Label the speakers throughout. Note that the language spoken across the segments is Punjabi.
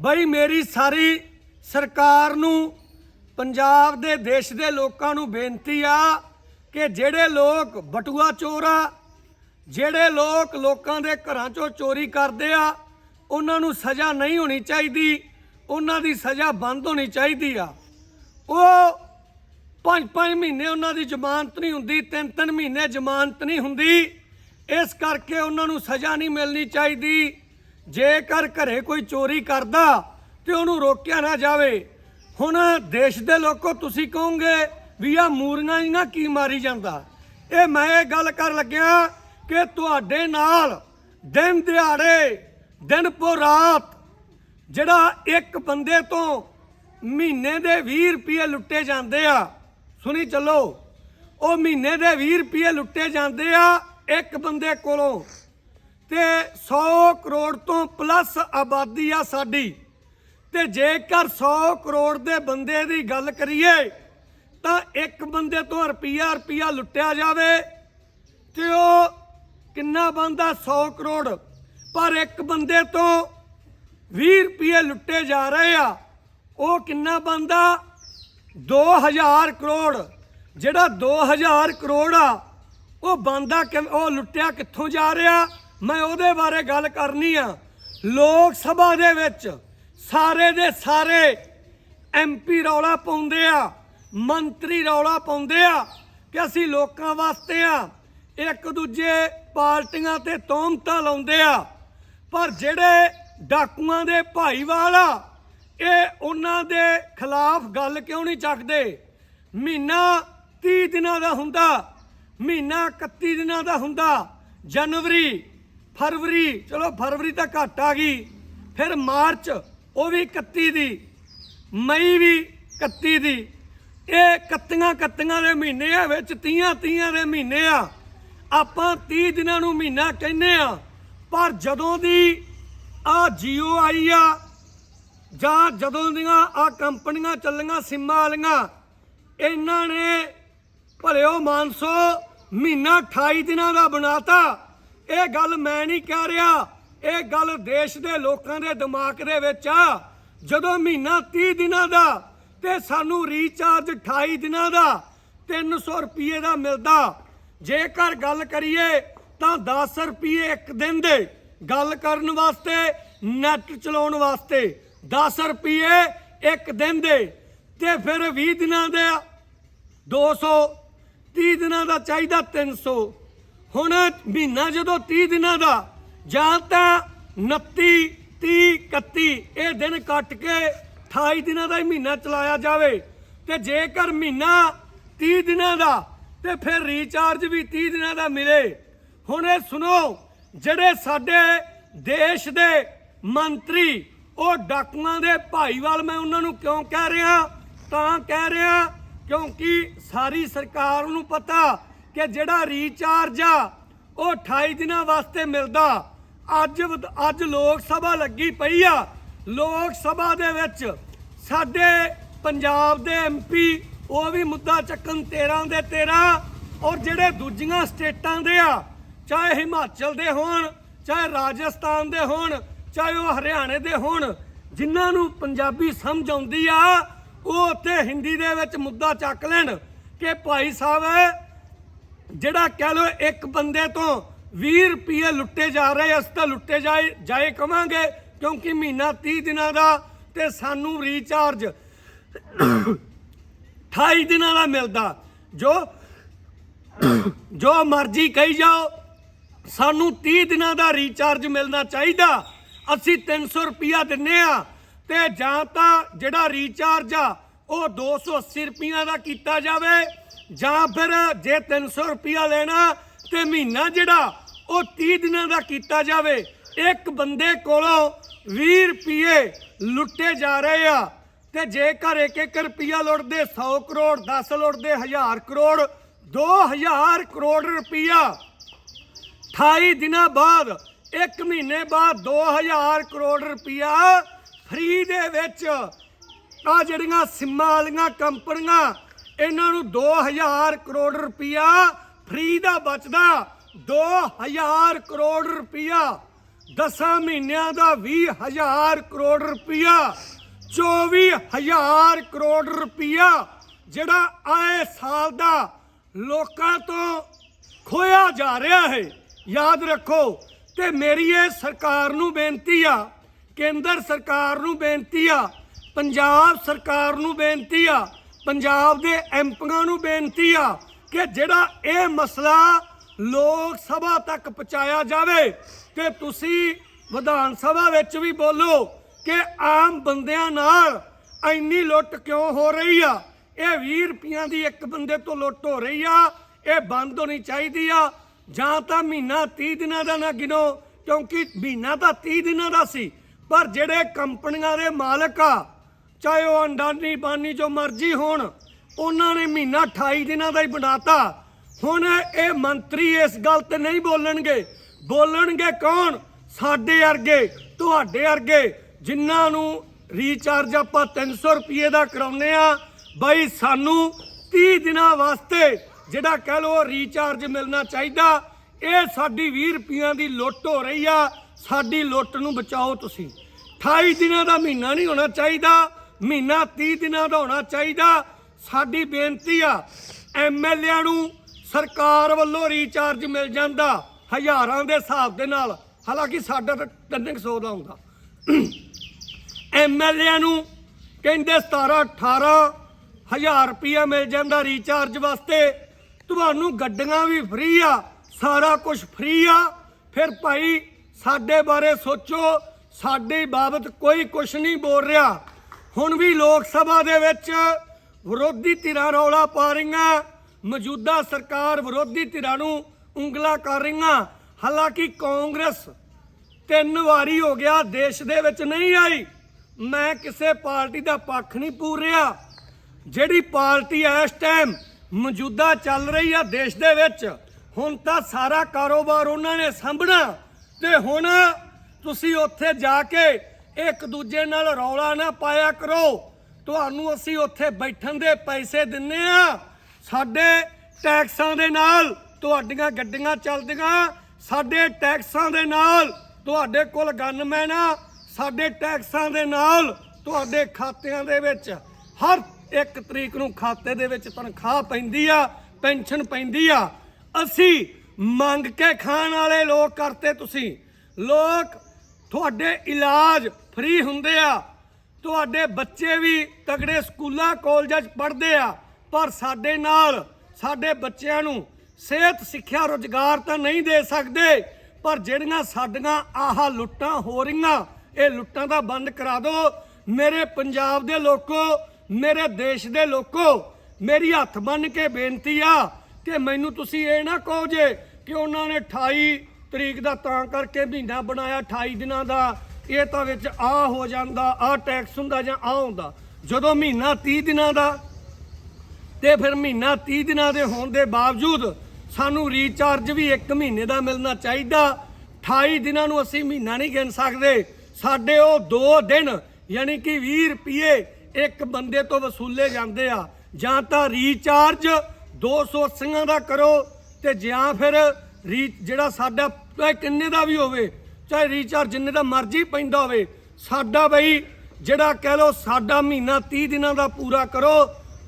Speaker 1: ਬਈ ਮੇਰੀ ਸਾਰੀ ਸਰਕਾਰ ਨੂੰ, ਪੰਜਾਬ ਦੇ ਦੇਸ਼ ਦੇ ਲੋਕਾਂ ਨੂੰ ਬੇਨਤੀ ਆ ਕਿ ਜਿਹੜੇ ਲੋਕ ਬਟੂਆ ਚੋਰ ਆ ਜਿਹੜੇ ਲੋਕ ਲੋਕਾਂ ਦੇ ਘਰਾਂ ਚੋਂ ਚੋਰੀ ਕਰਦੇ ਆ, ਉਹਨਾਂ ਨੂੰ ਸਜ਼ਾ ਨਹੀਂ ਹੋਣੀ ਚਾਹੀਦੀ, ਉਹਨਾਂ ਦੀ ਸਜ਼ਾ ਬੰਦ ਹੋਣੀ ਚਾਹੀਦੀ ਆ। ਉਹ ਪੰਜ ਪੰਜ ਮਹੀਨੇ ਉਹਨਾਂ ਦੀ ਜ਼ਮਾਨਤ ਨਹੀਂ ਹੁੰਦੀ ਤਿੰਨ ਤਿੰਨ ਮਹੀਨੇ ਜ਼ਮਾਨਤ ਨਹੀਂ ਹੁੰਦੀ, ਇਸ ਕਰਕੇ ਉਹਨਾਂ ਨੂੰ ਸਜ਼ਾ ਨਹੀਂ ਮਿਲਣੀ ਚਾਹੀਦੀ। ਜੇਕਰ ਘਰੇ ਕੋਈ ਚੋਰੀ ਕਰਦਾ ਤੇ ਉਹਨੂੰ ਰੋਕਿਆ ਨਾ ਜਾਵੇ, ਹੁਣ ਦੇਸ਼ ਦੇ ਲੋਕੋ ਤੁਸੀਂ ਕਹੋਗੇ ਵੀ ਆ ਮੂਰੀਆਂ ਹੀ ਨਾ ਕੀ ਮਾਰੀ ਜਾਂਦਾ। ਇਹ ਮੈਂ ਇਹ ਗੱਲ ਕਰ ਲੱਗਿਆ ਕਿ ਤੁਹਾਡੇ ਨਾਲ ਦਿਨ ਦਿਹਾੜੇ, ਦਿਨ ਪੋ ਰਾਤ ਜਿਹੜਾ ਇੱਕ ਬੰਦੇ ਤੋਂ ਮਹੀਨੇ ਦੇ 20 ਰੁਪਏ ਲੁੱਟੇ ਜਾਂਦੇ ਆ, ਸੁਣੀ ਚੱਲੋ, ਉਹ ਮਹੀਨੇ ਦੇ 20 ਰੁਪਏ ਲੁੱਟੇ ਜਾਂਦੇ ਆ ਇੱਕ ਬੰਦੇ ਕੋਲੋਂ। ਤੇ 100 ਕਰੋੜ ਤੋਂ ਪਲੱਸ ਆਬਾਦੀ ਆ ਸਾਡੀ। ਤੇ ਜੇਕਰ 100 ਕਰੋੜ ਦੇ ਬੰਦੇ ਦੀ ਗੱਲ ਕਰੀਏ, ਤਾਂ ਇੱਕ ਬੰਦੇ ਤੋਂ ਰੁਪਿਆ ਰੁਪਿਆ ਲੁੱਟਿਆ ਜਾਵੇ ਤੇ ਉਹ ਕਿੰਨਾ ਬੰਦਾ 100 ਕਰੋੜ? ਪਰ ਇੱਕ ਬੰਦੇ ਤੋਂ 20 ਰੁਪਏ ਲੁੱਟੇ ਜਾ ਰਹੇ ਆ, ਉਹ ਕਿੰਨਾ ਬੰਦਾ 2000 ਕਰੋੜ। ਜਿਹੜਾ 2000 ਕਰੋੜ ਆ, ਉਹ ਬੰਦਾ ਉਹ ਲੁੱਟਿਆ ਕਿੱਥੋਂ ਜਾ ਰਿਹਾ? ਮੈਂ ਉਹਦੇ ਬਾਰੇ ਗੱਲ ਕਰਨੀ ਆ। ਲੋਕ ਸਭਾ ਦੇ ਵਿੱਚ ਸਾਰੇ ਦੇ ਸਾਰੇ ਐਮਪੀ ਰੌਲਾ ਪਾਉਂਦੇ ਆ, ਮੰਤਰੀ ਰੌਲਾ ਪਾਉਂਦੇ ਆ ਕਿ ਅਸੀਂ ਲੋਕਾਂ ਵਾਸਤੇ ਆ, ਇੱਕ ਦੂਜੇ ਪਾਰਟੀਆਂ ਤੇ ਤੋਮਤਾਂ ਲਾਉਂਦੇ ਆ। ਪਰ ਜਿਹੜੇ ਡਾਕੂਆਂ ਦੇ ਭਾਈਵਾਲ ਆ, ਇਹ ਉਹਨਾਂ ਦੇ ਖਿਲਾਫ ਗੱਲ ਕਿਉਂ ਨਹੀਂ ਚੱਕਦੇ? ਮਹੀਨਾ 30 ਦਿਨਾਂ ਦਾ ਹੁੰਦਾ, ਮਹੀਨਾ 31 ਦਿਨਾਂ ਦਾ ਹੁੰਦਾ, ਜਨਵਰੀ ਫਰਵਰੀ, ਚਲੋ ਫਰਵਰੀ ਤਾਂ ਘੱਟ ਆ ਗਈ, ਫਿਰ ਮਾਰਚ ਉਹ ਵੀ 31 ਦੀ, ਮਈ ਵੀ 31 ਦੀ। ਇਹ ਕੱਤੀਆਂ ਕੱਤੀਆਂ ਦੇ ਮਹੀਨੇ ਆ, ਵਿੱਚ ਤੀਆਂ ਤੀਆਂ ਦੇ ਮਹੀਨੇ ਆ। ਆਪਾਂ 30 ਦਿਨਾਂ ਨੂੰ ਮਹੀਨਾ ਕਹਿੰਦੇ ਆ, ਪਰ ਜਦੋਂ ਦੀ ਆ ਜੀਓ ਆਈ ਆ, ਜਾਂ ਜਦੋਂ ਦੀਆਂ ਆ ਕੰਪਨੀਆਂ ਚੱਲੀਆਂ, ਸਿੰਮਾਂ ਵਾਲੀਆਂ, ਇਹਨਾਂ ਨੇ ਭਲਿਓ ਮਾਨਸੋ ਮਹੀਨਾ 28 ਦਿਨਾਂ ਦਾ ਬਣਾਤਾ। ਇਹ ਗੱਲ ਮੈਂ ਨਹੀਂ ਕਹਿ ਰਿਹਾ। ਇਹ ਗੱਲ ਦੇਸ਼ ਦੇ ਲੋਕਾਂ ਦੇ ਦਿਮਾਗ ਦੇ ਵਿੱਚ ਆ। ਜਦੋਂ ਮਹੀਨਾ 30 ਦਿਨਾਂ ਦਾ ਤੇ ਸਾਨੂੰ ਰੀਚਾਰਜ 28 ਦਿਨਾਂ ਦਾ 300 ਰੁਪਏ ਦਾ ਮਿਲਦਾ। ਜੇਕਰ ਗੱਲ ਕਰੀਏ ਤਾਂ 10 ਰੁਪਏ ਇੱਕ ਦਿਨ ਦੇ ਗੱਲ ਕਰਨ ਵਾਸਤੇ ਨੈਟ ਚਲਾਉਣ ਵਾਸਤੇ 10 ਰੁਪਏ ਇੱਕ ਦਿਨ ਦੇ ਤੇ ਫਿਰ 20 ਦਿਨਾਂ ਦੇ 200 30 ਦਿਨਾਂ ਦਾ ਚਾਹੀਦਾ 300 ਹੁਣ ਮਹੀਨਾ ਜਦੋਂ 30 ਦਿਨਾਂ ਦਾ, ਜਾਂ ਤਾਂ 29 30 31 ਇਹ ਦਿਨ ਕੱਟ ਕੇ 28 ਦਿਨਾਂ ਦਾ ਹੀ ਮਹੀਨਾ ਚਲਾਇਆ ਜਾਵੇ। ਤੇ ਜੇਕਰ ਮਹੀਨਾ 30 ਦਿਨਾਂ ਦਾ, ਤੇ ਫਿਰ ਰੀਚਾਰਜ ਵੀ 30 ਦਿਨਾਂ ਦਾ ਮਿਲੇ। ਹੁਣ ਇਹ ਸੁਣੋ, ਜਿਹੜੇ ਸਾਡੇ ਦੇਸ਼ ਦੇ ਮੰਤਰੀ, ਉਹ ਡਾਕੂਆਂ ਦੇ ਭਾਈਵਾਲ ਮੈਂ ਉਹਨਾਂ ਨੂੰ ਕਿਉਂ ਕਹਿ ਰਿਹਾ? ਤਾਂ ਕਹਿ ਰਿਹਾ, ਕਿਉਂਕਿ ਸਾਰੀ ਸਰਕਾਰ ਨੂੰ ਪਤਾ ਕਿ ਜਿਹੜਾ ਰੀਚਾਰਜ ਆ, ਉਹ 28 ਦਿਨਾਂ ਵਾਸਤੇ ਮਿਲਦਾ। ਅੱਜ ਅੱਜ ਲੋਕ ਸਭਾ ਲੱਗੀ ਪਈ ਆ। ਲੋਕ ਸਭਾ ਦੇ ਵਿੱਚ ਸਾਡੇ ਪੰਜਾਬ ਦੇ ਐਮਪੀ ਉਹ ਵੀ ਮੁੱਦਾ ਚੱਕਣ 13 ਦੇ 13 ਔਰ ਜਿਹੜੇ ਦੂਜੀਆਂ ਸਟੇਟਾਂ ਦੇ ਆ, ਚਾਹੇ ਹਿਮਾਚਲ ਦੇ ਹੋਣ, ਚਾਹੇ ਰਾਜਸਥਾਨ ਦੇ ਹੋਣ, ਚਾਹੇ ਉਹ ਹਰਿਆਣੇ ਦੇ ਹੋਣ, ਜਿਨ੍ਹਾਂ ਨੂੰ ਪੰਜਾਬੀ ਸਮਝ ਆਉਂਦੀ ਆ, ਉਹ ਉੱਥੇ ਹਿੰਦੀ ਦੇ ਵਿੱਚ ਮੁੱਦਾ ਚੱਕ ਲੈਣ ਕਿ ਭਾਈ ਸਾਹਿਬ ਜਿਹੜਾ ਕਹਿ ਲੋ ਇੱਕ ਬੰਦੇ ਤੋਂ 20 ਰੁਪਏ ਲੁੱਟੇ ਜਾ ਰਹੇ ਅਸ ਤਾਂ ਲੁੱਟੇ ਜਾਏ ਜਾਏ ਕਵਾਂਗੇ, ਕਿਉਂਕਿ ਮਹੀਨਾ 30 ਦਿਨਾਂ ਦਾ ਤੇ ਸਾਨੂੰ ਰੀਚਾਰਜ 28 ਦਿਨਾਂ ਦਾ ਮਿਲਦਾ। ਜੋ ਜੋ ਮਰਜ਼ੀ ਕਹੀ ਜਾਓ, ਸਾਨੂੰ 30 ਦਿਨਾਂ ਦਾ ਰੀਚਾਰਜ ਮਿਲਣਾ ਚਾਹੀਦਾ। ਅਸੀਂ 300 ਰੁਪਿਆ ਦਿੰਨੇ ਆ ਤੇ ਜਾਂ ਤਾਂ ਜਿਹੜਾ ਰੀਚਾਰਜ ਆ, ਉਹ 280 ਰੁਪਈਆ ਦਾ ਕੀਤਾ ਜਾਵੇ। ਜਾਂ ਫਿਰ ਜੇ 300 ਰੁਪਿਆ ਲੈਣਾ ਤੇ ਮਹੀਨਾ ਜਿਹੜਾ ਉਹ 30 ਦਿਨਾਂ ਦਾ ਕੀਤਾ ਜਾਵੇ, ਇੱਕ ਬੰਦੇ ਕੋਲੋਂ 20 ਰੁਪਏ ਲੁੱਟੇ ਜਾ ਰਹੇ ਆ। ਤੇ ਜੇਕਰ ਇੱਕ ਇੱਕ ਰੁਪਿਆ ਲੁੱਟਦੇ 100 ਕਰੋੜ 10 ਲੁੱਟਦੇ 1000 ਕਰੋੜ 2000 ਕਰੋੜ ਰੁਪਿਆ 28 ਦਿਨਾਂ ਬਾਅਦ, ਇੱਕ ਮਹੀਨੇ ਬਾਅਦ 2000 ਕਰੋੜ ਰੁਪਇਆ ਫ੍ਰੀ ਦੇ ਵਿੱਚ ਆ ਜਿਹੜੀਆਂ ਸਿੰਮਾਂ ਵਾਲੀਆਂ ਕੰਪਨੀਆਂ ਇਹਨਾਂ ਨੂੰ 2000 ਕਰੋੜ ਰੁਪਇਆ ਫ੍ਰੀ ਦਾ ਬਚਦਾ। 2000 ਕਰੋੜ ਰੁਪਇਆ 10 ਮਹੀਨਿਆਂ ਦਾ 20000 ਕਰੋੜ ਰੁਪਇਆ 24000 ਕਰੋੜ ਰੁਪਇਆ ਜਿਹੜਾ ਆਏ ਸਾਲ ਦਾ ਲੋਕਾਂ ਤੋਂ ਖੋਇਆ ਜਾ ਰਿਹਾ ਹੈ। ਯਾਦ ਰੱਖੋ ਤੇ ਮੇਰੀ ਇਹ ਸਰਕਾਰ ਨੂੰ ਬੇਨਤੀ ਆ, ਕੇਂਦਰ ਸਰਕਾਰ ਨੂੰ ਬੇਨਤੀ ਆ, ਪੰਜਾਬ ਸਰਕਾਰ ਨੂੰ ਬੇਨਤੀ ਆ ਪੰਜਾਬ ਦੇ ਐਮਪੀਆਂ ਨੂੰ ਬੇਨਤੀ ਆ ਕਿ ਜਿਹੜਾ ਇਹ ਮਸਲਾ ਲੋਕ ਸਭਾ ਤੱਕ ਪਹੁੰਚਾਇਆ ਜਾਵੇ ਤੇ ਤੁਸੀਂ ਵਿਧਾਨ ਸਭਾ ਵਿੱਚ ਵੀ ਬੋਲੋ ਕਿ ਆਮ ਬੰਦਿਆਂ ਨਾਲ ਇੰਨੀ ਲੁੱਟ ਕਿਉਂ ਹੋ ਰਹੀ ਆ? ਇਹ 20 ਰੁਪਈਆਂ ਦੀ ਇੱਕ ਬੰਦੇ ਤੋਂ ਲੁੱਟ ਹੋ ਰਹੀ ਆ, ਇਹ ਬੰਦ ਹੋਣੀ ਚਾਹੀਦੀ ਆ। ਜਾਂ ਤਾਂ ਮਹੀਨਾ 30 ਦਿਨਾਂ ਦਾ ਨਾ ਗਿਣੋ, ਕਿਉਂਕਿ ਮਹੀਨਾ ਤਾਂ 30 ਦਿਨਾਂ ਦਾ ਸੀ, ਪਰ ਜਿਹੜੇ ਕੰਪਨੀਆਂ ਦੇ ਮਾਲਕ ਆ ਚਾਹੇ ਉਹ ਅੰਡਾਨੀ ਬਾਨੀ ਜੋ ਮਰਜ਼ੀ ਹੋਣ, ਉਹਨਾਂ ਨੇ ਮਹੀਨਾ 28 ਦਿਨਾਂ ਦਾ ਹੀ ਬਣਾਤਾ। ਹੁਣ ਇਹ ਮੰਤਰੀ ਇਸ ਗੱਲ ਤੇ ਨਹੀਂ ਬੋਲਣਗੇ। ਬੋਲਣਗੇ ਕੌਣ? ਸਾਡੇ ਵਰਗੇ, ਤੁਹਾਡੇ ਵਰਗੇ, ਜਿਨ੍ਹਾਂ ਨੂੰ ਰੀਚਾਰਜ ਆਪਾਂ 300 ਰੁਪਏ ਦਾ ਕਰਾਉਨੇ ਆ ਬਈ ਸਾਨੂੰ 30 ਦਿਨਾਂ ਵਾਸਤੇ ਜਿਹੜਾ ਕਹਿ ਲੋ ਰੀਚਾਰਜ ਮਿਲਣਾ ਚਾਹੀਦਾ, ਇਹ ਸਾਡੀ 20 ਰੁਪਈਆਂ ਦੀ ਲੁੱਟ ਹੋ ਰਹੀ ਆ। ਸਾਡੀ ਲੁੱਟ ਨੂੰ ਬਚਾਓ ਤੁਸੀਂ। 28 ਦਿਨਾਂ ਦਾ ਮਹੀਨਾ ਨਹੀਂ ਹੋਣਾ ਚਾਹੀਦਾ। ਮਹੀਨਾ 30 ਦਿਨਾਂ ਦਾ ਹੋਣਾ ਚਾਹੀਦਾ। ਸਾਡੀ ਬੇਨਤੀ ਆ ਐਮਐਲਏ ਨੂੰ ਸਰਕਾਰ ਵੱਲੋਂ ਰੀਚਾਰਜ ਮਿਲ ਜਾਂਦਾ ਹਜ਼ਾਰਾਂ ਦੇ ਹਿਸਾਬ ਦੇ ਨਾਲ। ਹਾਲਾਂਕਿ ਸਾਡਾ ਤਾਂ 300 ਦਾ ਹੁੰਦਾ। ਐਮਐਲਏ ਨੂੰ ਕਹਿੰਦੇ 17 18 ਹਜ਼ਾਰ ਰੁਪਇਆ ਮਿਲ ਜਾਂਦਾ ਰੀਚਾਰਜ ਵਾਸਤੇ। ਤੁਹਾਨੂੰ ਗੱਡੀਆਂ ਵੀ ਫ੍ਰੀ ਆ, ਸਾਰਾ ਕੁਝ ਫ੍ਰੀ ਆ। ਫਿਰ ਭਾਈ, ਸਾਡੇ ਬਾਰੇ ਸੋਚੋ। ਸਾਡੇ ਬਾਬਤ ਕੋਈ ਕੁਝ ਨਹੀਂ ਬੋਲ ਰਿਹਾ। ਹੁਣ ਵੀ ਲੋਕ ਸਭਾ ਦੇ ਵਿੱਚ ਵਿਰੋਧੀ ਧਿਰਾਂ ਰੌਲਾ ਪਾ ਰਹੀਆਂ, ਮੌਜੂਦਾ ਸਰਕਾਰ ਵਿਰੋਧੀ ਧਿਰਾਂ ਨੂੰ ਉਂਗਲਾ ਕਰ ਰਹੀਆਂ। ਹਾਲਾਂਕਿ ਕਾਂਗਰਸ ਤਿੰਨ ਵਾਰੀ ਹੋ ਗਿਆ ਦੇਸ਼ ਦੇ ਵਿੱਚ ਨਹੀਂ ਆਈ। ਮੈਂ ਕਿਸੇ ਪਾਰਟੀ ਦਾ ਪੱਖ ਨਹੀਂ ਪੂਰ ਰਿਹਾ। ਜਿਹੜੀ ਪਾਰਟੀ ਇਸ ਟਾਈਮ ਮੌਜੂਦਾ ਚੱਲ ਰਹੀ ਆ ਦੇਸ਼ ਦੇ ਵਿੱਚ, ਹੁਣ ਤਾਂ ਸਾਰਾ ਕਾਰੋਬਾਰ ਉਹਨਾਂ ਨੇ ਸੰਭਣਾ। ਤੇ ਹੁਣ ਤੁਸੀਂ ਉੱਥੇ ਜਾ ਕੇ ਇੱਕ ਦੂਜੇ ਨਾਲ ਰੌਲਾ ਨਾ ਪਾਇਆ ਕਰੋ। ਤੁਹਾਨੂੰ ਅਸੀਂ ਉੱਥੇ ਬੈਠਣ ਦੇ ਪੈਸੇ ਦਿੰਨੇ ਆ। ਸਾਡੇ ਟੈਕਸਾਂ ਦੇ ਨਾਲ ਤੁਹਾਡੀਆਂ ਗੱਡੀਆਂ ਚੱਲਦੀਆਂ। ਸਾਡੇ ਟੈਕਸਾਂ ਦੇ ਨਾਲ ਤੁਹਾਡੇ ਕੋਲ ਗਨਮੈਨ ਆ। ਸਾਡੇ ਟੈਕਸਾਂ ਦੇ ਨਾਲ ਤੁਹਾਡੇ ਖਾਤਿਆਂ ਦੇ ਵਿੱਚ ਹਰ ਇੱਕ ਤਰੀਕ ਨੂੰ ਖਾਤੇ ਦੇ ਵਿੱਚ ਤਨਖਾਹ ਪੈਂਦੀ ਆ, ਪੈਨਸ਼ਨ ਪੈਂਦੀ ਆ। ਅਸੀਂ ਮੰਗ ਕੇ ਖਾਣ ਵਾਲੇ ਲੋਕ ਕਰਤੇ ਤੁਸੀਂ। ਲੋਕ ਤੁਹਾਡੇ ਇਲਾਜ ਫ੍ਰੀ ਹੁੰਦੇ ਆ। ਤੁਹਾਡੇ ਬੱਚੇ ਵੀ ਤਗੜੇ ਸਕੂਲਾਂ, ਕਾਲਜਾਂ 'ਚ ਪੜ੍ਹਦੇ ਆ। ਪਰ ਸਾਡੇ ਨਾਲ ਸਾਡੇ ਬੱਚਿਆਂ ਨੂੰ ਸਿਹਤ, ਸਿੱਖਿਆ, ਰੋਜ਼ਗਾਰ ਤਾਂ ਨਹੀਂ ਦੇ ਸਕਦੇ। ਪਰ ਜਿਹੜੀਆਂ ਸਾਡੀਆਂ ਆਹ ਲੁੱਟਾਂ ਹੋ ਰਹੀਆਂ, ਇਹ ਲੁੱਟਾਂ ਦਾ ਬੰਦ ਕਰਾ ਦਿਓ ਮੇਰੇ ਪੰਜਾਬ ਦੇ ਲੋਕੋ, ਮੇਰੇ ਦੇਸ਼ ਦੇ ਲੋਕੋ, ਮੇਰੀ ਹੱਥ ਬੰਨ ਕੇ ਬੇਨਤੀ ਆ ਕਿ ਮੈਨੂੰ ਤੁਸੀਂ ਇਹ ਨਾ ਕਹੋ ਜੇ ਕਿ ਉਹਨਾਂ ਨੇ 28 ਤਰੀਕ ਦਾ ਤਾਂ ਕਰਕੇ ਮਹੀਨਾ ਬਣਾਇਆ 28 ਦਿਨਾਂ ਦਾ। ਇਹ ਤਾਂ ਵਿੱਚ ਆ ਹੋ ਜਾਂਦਾ, ਆ ਟੈਕਸ ਹੁੰਦਾ ਜਾਂ ਆ ਹੁੰਦਾ। ਜਦੋਂ ਮਹੀਨਾ 30 ਦਿਨਾਂ ਦਾ ਤੇ ਫਿਰ ਮਹੀਨਾ 30 ਦਿਨਾਂ ਦੇ ਹੋਣ ਦੇ ਬਾਵਜੂਦ ਸਾਨੂੰ ਰੀਚਾਰਜ ਵੀ 1 ਮਹੀਨੇ ਦਾ ਮਿਲਣਾ ਚਾਹੀਦਾ। 28 ਦਿਨਾਂ ਨੂੰ ਅਸੀਂ ਮਹੀਨਾ ਨਹੀਂ ਗਿਣ ਸਕਦੇ। ਸਾਡੇ ਉਹ 2 ਦਿਨ, ਯਾਨੀ ਕਿ 20 ਰੁਪਏ ਇੱਕ ਬੰਦੇ ਤੋਂ ਵਸੂਲੇ ਜਾਂਦੇ ਆ। ਜਾਂ ਤਾਂ ਰੀਚਾਰਜ 280 ਦਾ ਕਰੋ ਤੇ ਜਾਂ ਫਿਰ ਰੀ ਜਿਹੜਾ ਸਾਡਾ, ਚਾਹੇ ਕਿੰਨੇ ਦਾ ਵੀ ਹੋਵੇ, ਚਾਹੇ ਰੀਚਾਰਜ ਜਿੰਨੇ ਦਾ ਮਰਜ਼ੀ ਪੈਂਦਾ ਹੋਵੇ, ਸਾਡਾ ਬਈ ਜਿਹੜਾ ਕਹਿ ਲੋ ਸਾਡਾ ਮਹੀਨਾ 30 ਦਿਨਾਂ ਦਾ ਪੂਰਾ ਕਰੋ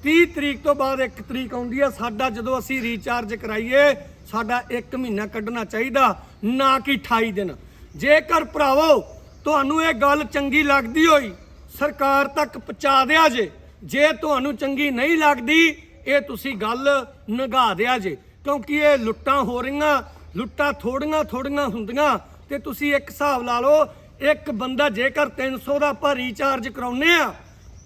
Speaker 1: 30 ਤਰੀਕ ਤੋਂ ਬਾਅਦ ਇੱਕ ਤਰੀਕ ਆਉਂਦੀ ਆ, ਸਾਡਾ ਜਦੋਂ ਅਸੀਂ ਰੀਚਾਰਜ ਕਰਾਈਏ, ਸਾਡਾ 1 ਮਹੀਨਾ ਕੱਢਣਾ ਚਾਹੀਦਾ, ਨਾ ਕਿ 28 ਦਿਨ। ਜੇਕਰ ਭਰਾਵੋ ਤੁਹਾਨੂੰ ਇਹ ਗੱਲ ਚੰਗੀ ਲੱਗਦੀ ਹੋਈ, ਸਰਕਾਰ ਤੱਕ ਪਹੁੰਚਾ ਦਿਆ ਜੇ ਜੇ ਤੁਹਾਨੂੰ ਚੰਗੀ ਨਹੀਂ ਲੱਗਦੀ, ਇਹ ਤੁਸੀਂ ਗੱਲ ਨਗਾ ਦਿਆ ਜੇ। ਕਿਉਂਕਿ ਇਹ ਲੁੱਟਾਂ ਹੋ ਰਹੀਆਂ, ਲੁੱਟਾਂ ਥੋੜੀਆਂ ਥੋੜੀਆਂ ਹੁੰਦੀਆਂ ਤੇ ਤੁਸੀਂ ਇੱਕ ਹਿਸਾਬ ਲਾ ਲਓ, ਇੱਕ ਬੰਦਾ ਜੇਕਰ 300 ਦਾ ਆਪਾਂ ਰੀਚਾਰਜ ਕਰਾਉਨੇ ਆ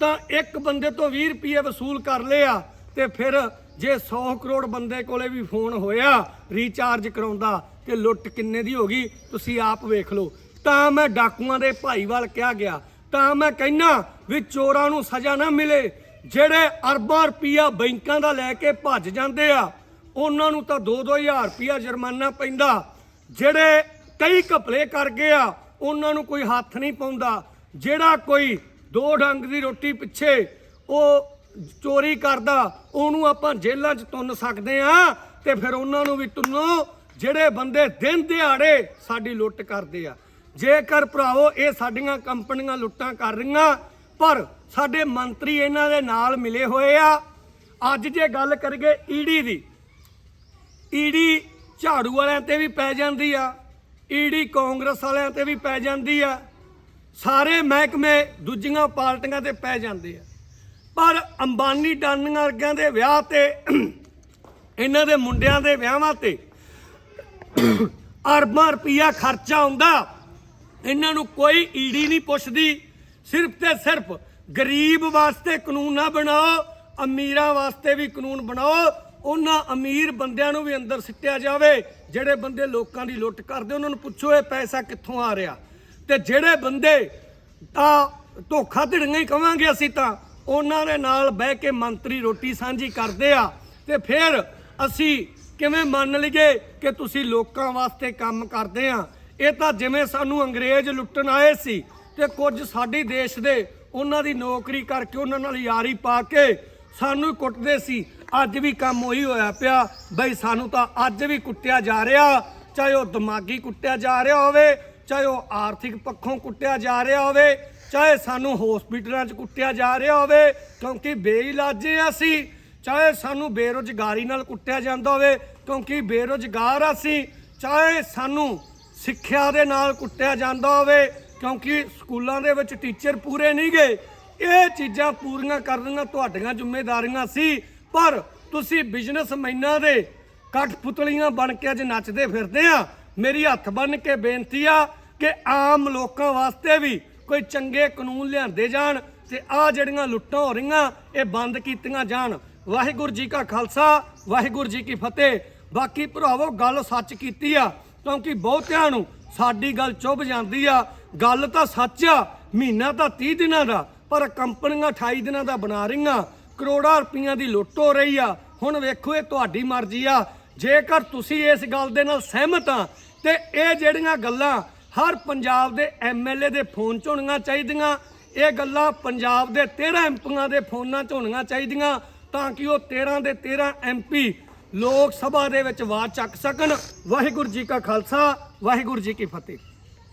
Speaker 1: ਤਾਂ ਇੱਕ ਬੰਦੇ ਤੋਂ 20 ਰੁਪਏ ਵਸੂਲ ਕਰ ਲਿਆ ਤੇ ਫਿਰ ਜੇ 100 ਕਰੋੜ ਬੰਦੇ ਕੋਲੇ ਵੀ ਫੋਨ ਹੋਇਆ ਰੀਚਾਰਜ ਕਰਾਉਂਦਾ ਤੇ ਲੁੱਟ ਕਿੰਨੇ ਦੀ ਹੋ ਗਈ, ਤੁਸੀਂ ਆਪ ਵੇਖ ਲਓ। ਤਾਂ ਮੈਂ ਡਾਕੂਆਂ ਦੇ ਭਾਈਵਾਲ ਕਿਹਾ ਗਿਆ, ਤਾਂ ਮੈਂ ਕਹਿਣਾ ਵੀ ਚੋਰਾਂ ਨੂੰ ਸਜ਼ਾ ਨਾ ਮਿਲੇ, ਜਿਹੜੇ ਅਰਬਾਂ ਰੁਪਈਆ ਬੈਂਕਾਂ ਦਾ ਲੈ ਕੇ ਭੱਜ ਜਾਂਦੇ ਆ ਉਹਨਾਂ ਨੂੰ ਤਾਂ 2-2000 ਰੁਪਈਆ ਜੁਰਮਾਨਾ ਪੈਂਦਾ। ਜਿਹੜੇ ਕਈ ਘਪਲੇ ਕਰ ਗਏ ਆ, ਉਹਨਾਂ ਨੂੰ ਕੋਈ ਹੱਥ ਨਹੀਂ ਪਾਉਂਦਾ। ਜਿਹੜਾ ਕੋਈ ਦੋ ਡੰਗ ਦੀ ਰੋਟੀ ਪਿੱਛੇ ਉਹ ਚੋਰੀ ਕਰਦਾ, ਉਹਨੂੰ ਆਪਾਂ ਜੇਲ੍ਹਾਂ 'ਚ ਤੁੰਨ ਸਕਦੇ ਆ ਤੇ ਫਿਰ ਉਹਨਾਂ ਨੂੰ ਵੀ ਤੁੰਨੋ। ਜਿਹੜੇ ਬੰਦੇ ਦਿਨ ਦਿਹਾੜੇ ਸਾਡੀ ਲੁੱਟ ਕਰਦੇ ਆ। ਜੇਕਰ ਭਰਾਵੋ, ਇਹ ਸਾਡੀਆਂ ਕੰਪਨੀਆਂ ਲੁੱਟਾਂ ਕਰ ਰਹੀਆਂ, ਪਰ ਸਾਡੇ ਮੰਤਰੀ ਇਹਨਾਂ ਦੇ ਨਾਲ ਮਿਲੇ ਹੋਏ ਆ। ਅੱਜ ਜੇ ਗੱਲ ਕਰੀਏ ਈਡੀ ਦੀ ਈਡੀ ਝਾੜੂ ਵਾਲਿਆਂ ਤੇ ਵੀ ਪੈ ਜਾਂਦੀ ਆ, ਈਡੀ ਕਾਂਗਰਸ ਵਾਲਿਆਂ ਤੇ ਵੀ ਪੈ ਜਾਂਦੀ ਆ, ਸਾਰੇ ਮਹਿਕਮੇ ਦੂਜੀਆਂ ਪਾਰਟੀਆਂ ਤੇ ਪੈ ਜਾਂਦੇ ਆ। ਪਰ ਅੰਬਾਨੀ ਡਾਨੀਆਂ ਵਰਗਿਆਂ ਦੇ ਵਿਆਹ ਤੇ, ਇਹਨਾਂ ਦੇ ਮੁੰਡਿਆਂ ਦੇ ਵਿਆਹਾਂ ਤੇ ਅਰਬਾਂ ਰੁਪਈਆ ਖਰਚਾ ਹੁੰਦਾ, ਇਹਨਾਂ ਨੂੰ ਕੋਈ ਈਡੀ ਨਹੀਂ ਪੁੱਛਦੀ, ਸਿਰਫ ਤੇ ਸਿਰਫ ਗਰੀਬ ਵਾਸਤੇ ਕਾਨੂੰਨ ਨਾ ਬਣਾਓ, ਅਮੀਰਾਂ ਵਾਸਤੇ ਵੀ ਕਾਨੂੰਨ ਬਣਾਓ ਉਹਨਾਂ ਅਮੀਰ ਬੰਦਿਆਂ ਨੂੰ ਵੀ ਅੰਦਰ ਸਿੱਟਿਆ ਜਾਵੇ, ਜਿਹੜੇ ਬੰਦੇ ਲੋਕਾਂ ਦੀ ਲੁੱਟ ਕਰਦੇ, ਉਹਨਾਂ ਨੂੰ ਪੁੱਛੋ ਇਹ ਪੈਸਾ ਕਿੱਥੋਂ ਆ ਰਿਹਾ। ਤੇ ਜਿਹੜੇ ਬੰਦੇ ਤਾਂ ਧੋਖਾ ਧੜੀਆਂ ਹੀ ਕਵਾਂਗੇ ਅਸੀਂ ਤਾਂ, ਉਹਨਾਂ ਦੇ ਨਾਲ ਬਹਿ ਕੇ ਮੰਤਰੀ ਰੋਟੀ ਸਾਂਝੀ ਕਰਦੇ ਆ। ਤੇ ਫਿਰ ਅਸੀਂ ਕਿਵੇਂ ਮੰਨ ਲਈਏ ਕਿ ਤੁਸੀਂ ਲੋਕਾਂ ਵਾਸਤੇ ਕੰਮ ਕਰਦੇ ਆ? ਇਹ ਤਾਂ ਜਿਵੇਂ ਸਾਨੂੰ ਅੰਗਰੇਜ਼ ਲੁੱਟਣ ਆਏ ਸੀ, ਤੇ ਕੁਝ ਸਾਡੀ ਦੇਸ਼ ਦੇ ਉਹਨਾਂ ਦੀ ਨੌਕਰੀ ਕਰਕੇ ਉਹਨਾਂ ਨਾਲ ਯਾਰੀ ਪਾ ਕੇ ਸਾਨੂੰ ਕੁੱਟਦੇ ਸੀ। ਅੱਜ ਵੀ ਕੰਮ ਉਹੀ ਹੋਇਆ ਪਿਆ। ਬਈ ਸਾਨੂੰ ਤਾਂ ਅੱਜ ਵੀ ਕੁੱਟਿਆ ਜਾ ਰਿਹਾ। ਚਾਹੇ ਉਹ ਦਿਮਾਗੀ ਕੁੱਟਿਆ ਜਾ ਰਿਹਾ ਹੋਵੇ, ਚਾਹੇ ਉਹ ਆਰਥਿਕ ਪੱਖੋਂ ਕੁੱਟਿਆ ਜਾ ਰਿਹਾ ਹੋਵੇ, ਚਾਹੇ ਸਾਨੂੰ ਹਸਪੀਟਲਾਂ 'ਚ ਕੁੱਟਿਆ ਜਾ ਰਿਹਾ ਹੋਵੇ, ਕਿਉਂਕਿ ਬੇਇਲਾਜੇ ਅਸੀਂ। ਚਾਹੇ ਸਾਨੂੰ ਬੇਰੁਜ਼ਗਾਰੀ ਨਾਲ ਕੁੱਟਿਆ ਜਾਂਦਾ ਹੋਵੇ, ਕਿਉਂਕਿ ਬੇਰੁਜ਼ਗਾਰ ਅਸੀਂ। ਚਾਹੇ ਸਾਨੂੰ ਸਿੱਖਿਆ ਦੇ ਨਾਲ ਕੁੱਟਿਆ ਜਾਂਦਾ ਹੋਵੇ, ਕਿਉਂਕਿ ਸਕੂਲਾਂ ਦੇ ਵਿੱਚ ਟੀਚਰ ਪੂਰੇ ਨਹੀਂ ਗਏ। ਇਹ ਚੀਜ਼ਾਂ ਪੂਰੀਆਂ ਕਰਨੀਆਂ ਤੁਹਾਡੀਆਂ ਜ਼ਿੰਮੇਵਾਰੀਆਂ ਸੀ। ਪਰ ਤੁਸੀਂ ਬਿਜ਼ਨਸਮੈਨਾਂ ਦੇ ਕਠਪੁਤਲੀਆਂ ਬਣ ਕੇ ਅੱਜ ਨੱਚਦੇ ਫਿਰਦੇ ਆ। ਮੇਰੀ ਹੱਥ ਬੰਨ ਕੇ ਬੇਨਤੀ ਆ ਕਿ ਆਮ ਲੋਕਾਂ ਵਾਸਤੇ ਵੀ ਕੋਈ ਚੰਗੇ ਕਾਨੂੰਨ ਲਿਆਂਦੇ ਜਾਣ ਤੇ ਆ ਜਿਹੜੀਆਂ ਲੁੱਟਾਂ ਹੋ ਰਹੀਆਂ, ਇਹ ਬੰਦ ਕੀਤੀਆਂ ਜਾਣ। ਵਾਹਿਗੁਰੂ ਜੀ ਕਾ ਖਾਲਸਾ, ਵਾਹਿਗੁਰੂ ਜੀ ਕੀ ਫਤਿਹ। ਬਾਕੀ ਭਰਾਵੋ, ਗੱਲ ਸੱਚ ਕੀਤੀ ਆ, ਕਿਉਂਕਿ ਬਹੁਤਿਆਂ ਨੂੰ ਸਾਡੀ ਗੱਲ ਚੁੱਭ ਜਾਂਦੀ ਆ। ਗੱਲ ਤਾਂ ਸੱਚ ਆ, ਮਹੀਨਾ ਤਾਂ 30 ਦਿਨਾਂ ਦਾ, ਪਰ ਕੰਪਨੀਆਂ 28 ਦਿਨਾਂ ਦਾ ਬਣਾ ਰਹੀਆਂ। ਕਰੋੜਾਂ ਰੁਪਈਆਂ ਦੀ ਲੁੱਟ ਹੋ ਰਹੀ ਆ। ਹੁਣ ਵੇਖੋ ਇਹ ਤੁਹਾਡੀ ਮਰਜ਼ੀ ਆ। ਜੇਕਰ ਤੁਸੀਂ ਇਸ ਗੱਲ ਦੇ ਨਾਲ ਸਹਿਮਤ ਆ, ਤੇ ਇਹ ਜਿਹੜੀਆਂ ਗੱਲਾਂ ਹਰ ਪੰਜਾਬ ਦੇ ਐਮਐਲਏ ਦੇ ਫੋਨ 'ਚ ਹੋਣੀਆਂ ਚਾਹੀਦੀਆਂ, ਇਹ ਗੱਲਾਂ ਪੰਜਾਬ ਦੇ 13 ਐਮਪੀਆਂ ਦੇ ਫੋਨਾਂ 'ਚ ਹੋਣੀਆਂ ਚਾਹੀਦੀਆਂ, ਤਾਂ ਕਿ ਉਹ 13 ਦੇ 13 ਐਮਪੀ ਲੋਕ ਸਭਾ ਦੇ ਵਿੱਚ ਆਵਾਜ਼ ਚੱਕ ਸਕਣ। ਵਾਹਿਗੁਰੂ ਜੀ ਕਾ ਖਾਲਸਾ, ਵਾਹਿਗੁਰੂ ਜੀ ਕੀ ਫਤਿਹ।